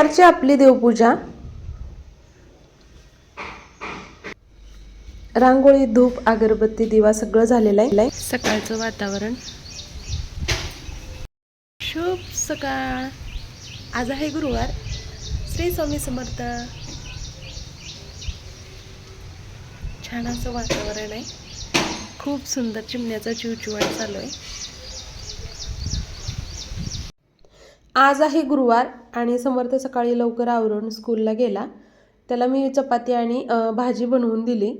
प्रकारची आपली देवपूजा. रांगोळी धूप अगरबत्ती दिवा सगळं झालेलं आहे. सकाळचं वातावरण. शुभ सकाळ. आज आहे गुरुवार. श्री स्वामी समर्थ. छान असं वातावरण आहे. खूप सुंदर चिमण्याचा चिवचिवाट चालू आहे. आज आहे गुरुवार आणि समर्थ सकाळी लवकर आवरून स्कूलला गेला. त्याला मी चपाती आणि भाजी बनवून दिली.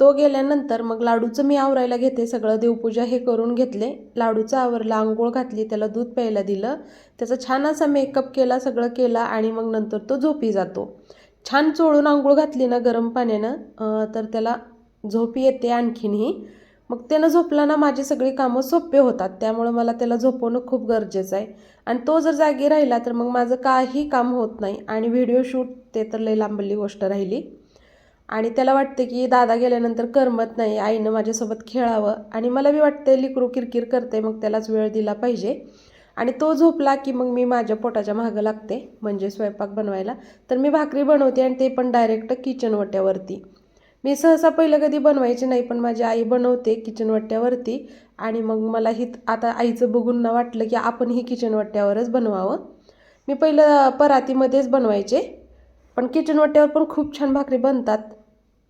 तो गेल्यानंतर मग लाडूचं मी आवरायला घेते. सगळं देवपूजा हे करून घेतले. लाडूचं आवरला आंघोळ घातली त्याला दूध प्यायला दिलं. त्याचा छान असा मेकअप केला सगळं केला आणि मग नंतर तो झोपी जातो. छान चोळून आंघोळ घातली ना गरम पाण्यानं तर त्याला झोपी येते आणखीनही. मग त्यानं झोपला ना माझी सगळी कामं सोपे होतात. त्यामुळं मला त्याला झोपवणं खूप गरजेचं आहे. आणि तो जर जागी राहिला तर मग माझं काही काम होत नाही आणि व्हिडिओ शूट ते तर लई लांबली गोष्ट राहिली. आणि त्याला वाटते की दादा गेल्यानंतर करमत नाही आईनं माझ्यासोबत खेळावं. आणि मला बी वाटते लिकरू किरकिर करते मग त्यालाच वेळ दिला पाहिजे. आणि तो झोपला की मग मी माझ्या पोटाच्या मागं लागते म्हणजे स्वयंपाक बनवायला. तर मी भाकरी बनवते आणि ते पण डायरेक्ट किचन वट्यावरती. मी सहसा पहिलं कधी बनवायचे नाही पण माझी आई बनवते किचन वट्ट्यावरती आणि मग मला ही आता आईचं बघून ना वाटलं की आपण ही किचन वट्ट्यावरच बनवावं. मी पहिलं परातीमध्येच बनवायचे. पण किचन वट्ट्यावर पण खूप छान भाकरी बनतात.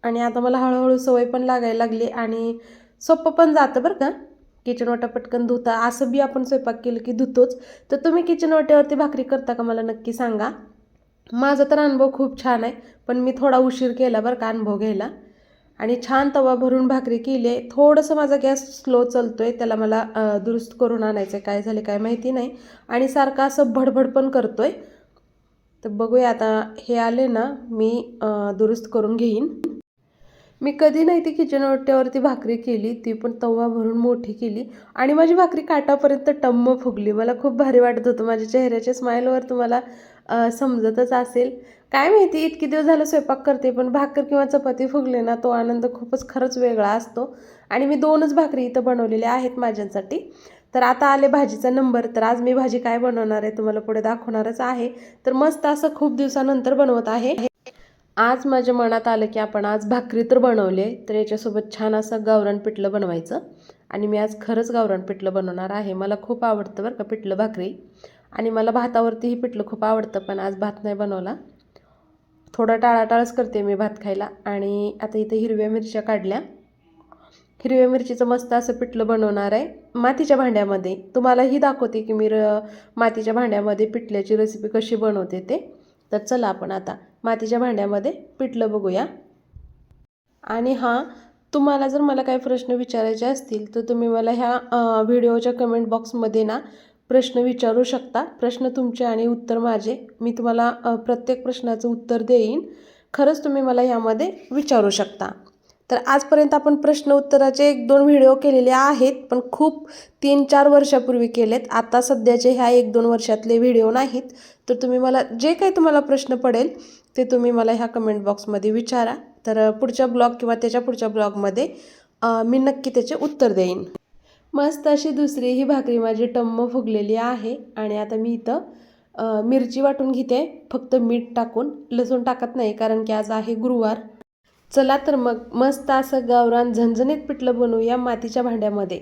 आणि आता मला हळूहळू सवय पण लागायला लागली आणि सोपं पण जातं बरं का. किचन वाटा पटकन धुता. असं बी आपण स्वयंपाक केलं की धुतोच. तर तुम्ही किचन वाट्यावरती भाकरी करता का मला नक्की सांगा. माझा तर अनुभव खूप छान आहे. पण मी थोडा उशीर केला बरं का अनुभव घ्यायला. आणि छान तवा भरून भाकरी केली आहे. थोडंसं माझा गॅस स्लो चालतो आहे त्याला मला दुरुस्त करून आणायचं आहे काय झाले काय माहिती नाही. आणि सारखं असं भडभड पण करतो आहे तर बघूया आता हे आले ना मी दुरुस्त करून घेईन. मी कधी नाही ती किचन ओट्यावरती भाकरी केली ती पण तवा भरून मोठी केली. आणि माझी भाकरी काटापर्यंत टम्म फुगली. मला खूप भारी वाटत होतं. माझ्या चेहऱ्याच्या स्माईलवर तुम्हाला समजतच असेल. काय माहिती इतके दिवस झालं स्वयंपाक करते पण भाकर किंवा चपाती फुगले ना तो आनंद खूपच खरंच वेगळा असतो. आणि मी दोनच भाकरी इथं बनवलेल्या आहेत माझ्यांसाठी. तर आता आले भाजीचा नंबर तर आज मी भाजी काय बनवणार आहे तुम्हाला पुढे दाखवणारच आहे. तर मस्त असं खूप दिवसानंतर बनवत आहे. आज माझ्या मनात आलं की आपण आज भाकरी तर बनवले तर याच्यासोबत छान असं गावरान पिठलं बनवायचं. आणि मी आज खरंच गावरान पिठलं बनवणार आहे. मला खूप आवडतं बरं का पिठलं भाकरी. आणि मला भातावरतीही पिठलं खूप आवडतं पण आज भात नाही बनवला. थोडा टाळाटाळच करते मी भात खायला. आणि आता इथे हिरव्या मिरच्या काढल्या. हिरव्या मिरचीचं मस्त असं पिठलं बनवणार आहे मातीच्या भांड्यामध्ये. तुम्हालाही दाखवते की मी र मातीच्या भांड्यामध्ये पिठल्याची रेसिपी कशी बनवते ते. तर चला आपण आता मातीच्या भांड्यामध्ये पिठलं बघूया. आणि हां तुम्हाला जर मला काही प्रश्न विचारायचे असतील तर तुम्ही मला ह्या व्हिडिओच्या कमेंट बॉक्समध्ये ना प्रश्न विचारू शकता. प्रश्न तुमचे आणि उत्तर माझे. मी तुम्हाला प्रत्येक प्रश्नाचं उत्तर देईन. खरंच तुम्ही मला यामध्ये विचारू शकता. तर आजपर्यंत आपण प्रश्न उत्तराचे एक दोन व्हिडिओ केलेले आहेत पण खूप तीन चार वर्षापूर्वी केलेत. आता सध्याचे ह्या एक दोन वर्षातले व्हिडिओ नाहीत. तर तुम्ही मला जे काही तुम्हाला प्रश्न पडेल ते तुम्ही मला ह्या कमेंट बॉक्समध्ये विचारा. तर पुढच्या ब्लॉग किंवा त्याच्या पुढच्या ब्लॉगमध्ये मी नक्की त्याचे उत्तर देईन. मस्त अशी दुसरी ही भाकरी माझी टम्म फुगलेली आहे आणि आता मी इथं मिरची वाटून घेते. फक्त मीठ टाकून. लसूण टाकत नाही कारण की आज आहे गुरुवार. चला तर मग मस्त असं गावरान झणझणीत पिठलं बनवूया मातीच्या भांड्यामध्ये.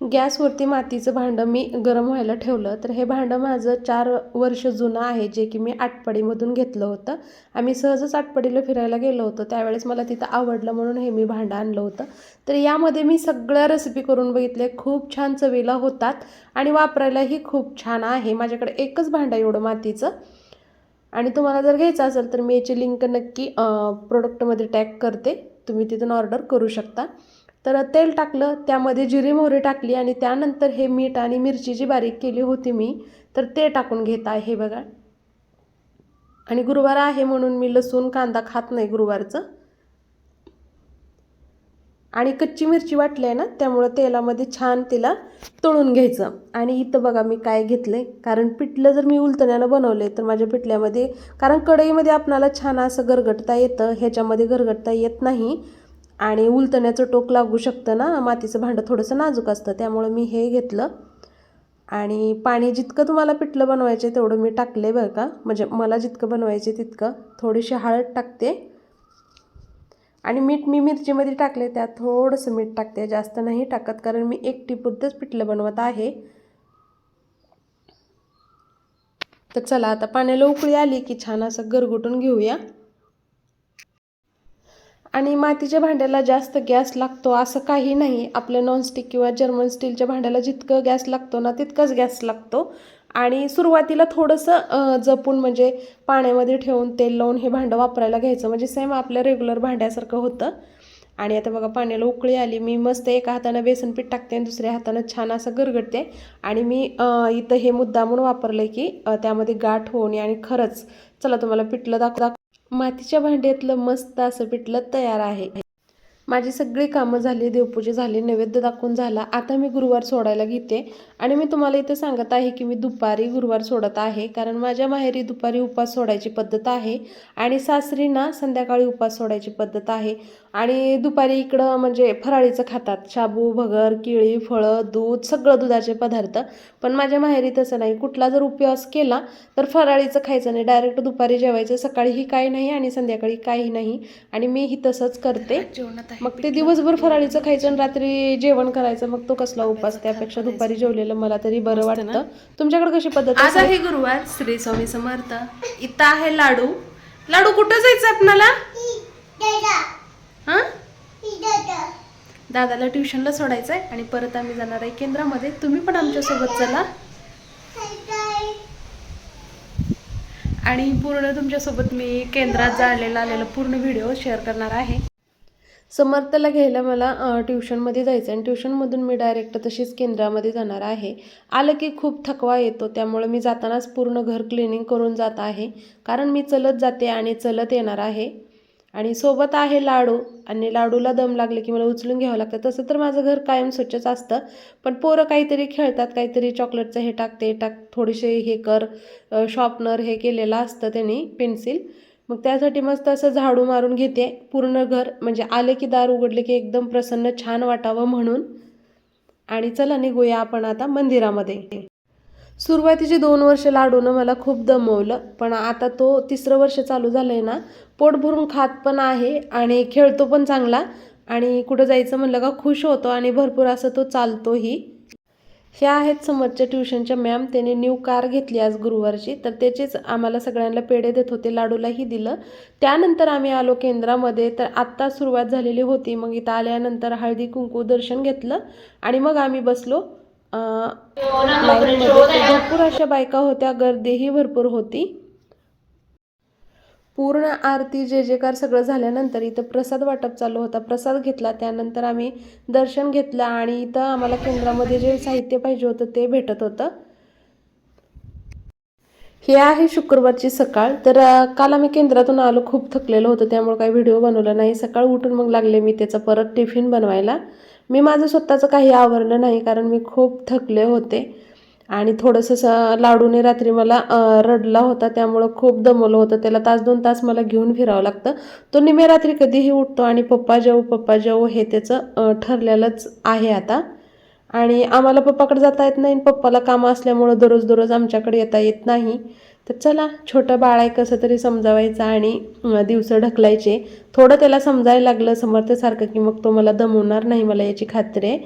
गॅसवरती मातीचं भांडं मी गरम व्हायला ठेवलं. तर हे भांडं माझं चार वर्ष जुनं आहे जे की मी आटपाडीमधून घेतलं होतं. आम्ही सहजच आटपाडीला फिरायला गेलो होतो. त्यावेळेस मला तिथं आवडलं म्हणून हे मी भांडं आणलं होतं. तर यामध्ये मी सगळ्या रेसिपी करून बघितले खूप छान चवीला होतात आणि वापरायलाही खूप छान आहे. माझ्याकडे एकच भांडं एवढं मातीचं. आणि तुम्हाला जर घ्यायचं असेल तर मी याची लिंक नक्की प्रोडक्टमध्ये टॅग करते. तुम्ही तिथून ऑर्डर करू शकता. तर तेल टाकलं त्यामध्ये जिरी मोहरी टाकली आणि त्यानंतर हे मीठ आणि मिरची जी बारीक केली होती मी. तर ते टाकून घेत आहे बघा. आणि गुरुवार आहे म्हणून मी लसूण कांदा खात नाही गुरुवारचं. आणि कच्ची मिरची वाटली आहे ना त्यामुळं तेलामध्ये छान तिला तळून घ्यायचं. आणि इथं बघा मी काय घेतलं कारण पिठलं जर मी उलतण्यानं बनवले तर माझ्या पिठल्यामध्ये कारण कढईमध्ये आपणाला छान असं गरगटता येतं ह्याच्यामध्ये गरगटता येत नाही. आणि उलतण्याचं टोक लागू शकतं ना मातीचं भांडं थोडंसं नाजूक असतं त्यामुळं मी हे घेतलं. आणि पाणी जितकं तुम्हाला पिठलं बनवायचं आहे तेवढं मी टाकले बरं का. म्हणजे मला जितकं बनवायचे तितकं थोडीशी हळद टाकते. आणि मीठ मी मिरचीमध्ये टाकले त्यात थोडंसं मीठ टाकते. जास्त नाही टाकत कारण मी एकटीपुरतंच पिठलं बनवत आहे. तर चला आता पाण्याला उकळी आली की छान असं गरगुटून घेऊया. आणि मातीच्या भांड्याला जास्त गॅस लागतो असं काही नाही. आपल्या नॉनस्टिक किंवा जर्मन स्टीलच्या भांड्याला जितकं गॅस लागतो ना तितकंच गॅस लागतो. आणि सुरुवातीला थोडंसं जपून म्हणजे पाण्यामध्ये ठेवून तेल लावून हे भांडं वापरायला घ्यायचं. म्हणजे सेम आपल्या रेग्युलर भांड्यासारखं होतं. आणि आता बघा पाण्याला उकळी आली. मी मस्त एका हातानं बेसन पीठ टाकते आणि दुसऱ्या हातानं छान असं गरगडते. आणि मी इथं हे मुद्दामून वापरलं की त्यामध्ये गाठ होणे आणि खरंच चला तुम्हाला पिठलं दाखव दाख मातीच्या भांड्यातलं मस्त असं पिठलं तयार आहे. माझी सगळी कामं झाली देवपूजा झाली नैवेद्य दाखवून झाला. आता मी गुरुवार सोडायला घेते आणि मी तुम्हाला इथं सांगत आहे की मी दुपारी गुरुवार सोडत आहे. कारण माझ्या माहेरी दुपारी उपास सोडायची पद्धत आहे आणि सासरीना संध्याकाळी उपास सोडायची पद्धत आहे. आणि दुपारी इकडं म्हणजे फराळीचं खातात. शाबू भगर केळी फळं दूध सगळं दुधाचे पदार्थ. पण माझ्या माहेरी तसं नाही. कुठला जर उपवास केला तर फराळीचं खायचं नाही. डायरेक्ट दुपारी जेवायचं. सकाळीही काही नाही आणि संध्याकाळी काही नाही. आणि मीही तसंच करते. जेवणात मग ते दिवसभर फराळीचं खायचं आणि रात्री जेवण करायचं मग तो कसला उपास त्यापेक्षा दुपारी जेवलेलं मला तरी बरं वाटतं. तुमच्याकडे कशी पद्धत आज आहे गुरुवार श्री स्वामी समर्थ. इथं आहे लाडू. लाडू कुठं जायचं आपणाला? हा? दादाला ट्युशनला सोडायचं आहे आणि परत आम्ही जाणार आहे केंद्रामध्ये. तुम्ही पण आमच्यासोबत चला. आणि पूर्ण तुमच्यासोबत मी केंद्रात जायला आलेला पूर्ण व्हिडिओ शेअर करणार आहे. समर्थला घ्यायला मला ट्युशनमध्ये जायचं आणि ट्युशनमधून मी डायरेक्ट तशीच केंद्रामध्ये जाणार आहे. आलं की खूप थकवा येतो त्यामुळे मी जातानाच पूर्ण घर क्लिनिंग करून जात आहे. कारण मी चलत जाते आणि चलत येणार आहे. आणि सोबत आहे लाडू आणि लाडूला दम लागले की मला उचलून घ्यावं लागतं. तसं तर माझं घर कायम स्वच्छच असतं. पण पोरं काहीतरी खेळतात काहीतरी चॉकलेटचं हे टाक ते टाक थोडेसे हे कर. शॉर्पनर हे केलेलं असतं त्यांनी पेन्सिल. मग त्यासाठी मस्त असं झाडू मारून घेते. पूर्ण घर म्हणजे आले की दार उघडले की एकदम प्रसन्न छान वाटावं म्हणून. आणि चला निघूया आपण आता मंदिरामध्ये. सुरुवातीचे दोन वर्ष लाडूनं मला खूप दमवलं पण आता तो तिसरं वर्ष चालू झालं आहे ना पोट भरून खात पण आहे आणि खेळतो पण चांगला. आणि कुठं जायचं म्हणलं का खुश होतो आणि भरपूर असं तो चालतोही. ह्या आहेत समोरच्या ट्युशनच्या मॅम. त्याने न्यू कार घेतली आज गुरुवारची. तर त्याचेच आम्हाला सगळ्यांना पेढे देत होते लाडूलाही दिलं. त्यानंतर आम्ही आलो केंद्रामध्ये. तर आत्ता सुरुवात झालेली होती. मग इथं आल्यानंतर हळदी कुंकू दर्शन घेतलं आणि मग आम्ही बसलो. लाईनमध्ये. भरपूर अशा बायका होत्या. गर्दीही भरपूर होती. पूर्ण आरती जे जेकार सगळं झाल्यानंतर इथं प्रसाद वाटप चालू होता. प्रसाद घेतला त्यानंतर आम्ही दर्शन घेतलं आणि इथं आम्हाला केंद्रामध्ये जे साहित्य पाहिजे होतं ते भेटत होतं. हे आहे शुक्रवारची सकाळ. तर काल आम्ही केंद्रातून आलो खूप थकलेलो होतो त्यामुळे काही व्हिडिओ बनवला नाही. सकाळ उठून मग लागले मी त्याचा परत टिफिन बनवायला. मी माझं स्वतःचं काही आवरलं नाही कारण मी खूप थकले होते. आणि थोडंसं स लाडूने रात्री मला रडला होता त्यामुळं खूप दमवलं होतं. त्याला तास दोन तास मला घेऊन फिरावं लागतं. तो निमे रात्री कधीही उठतो आणि पप्पा जाऊ पप्पा जाऊ हे त्याचं ठरलेलंच आहे आता. आणि आम्हाला पप्पाकडे जाता येत नाही पप्पाला कामं असल्यामुळं दररोज दररोज आमच्याकडे येता येत नाही. तर चला छोटं बाळ आहे कसं तरी समजावायचं आणि दिवस ढकलायचे. थोडं त्याला समजायला लागलं समर्थसारखं की मग तो मला दमवणार नाही मला याची खात्री आहे.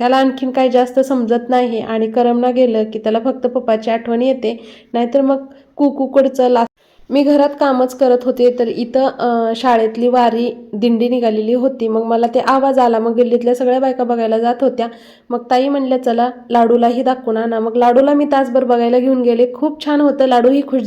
त्याला आणखीन काही जास्त समजत नाही आणि करमना गेलं की त्याला फक्त पप्पाची आठवण येते नाहीतर मग कुकुकडचं ला मी घरात कामच करत होते तर इथं शाळेतली वारी दिंडी निघालेली होती. मग मला ते आवाज आला. मग गल्लीतल्या सगळ्या बायका बघायला जात होत्या. मग ताई म्हणल्या चला लाडूलाही दाखवून आणा. मग लाडूला मी तासभर बघायला घेऊन गेले. खूप छान होतं. लाडूही खुश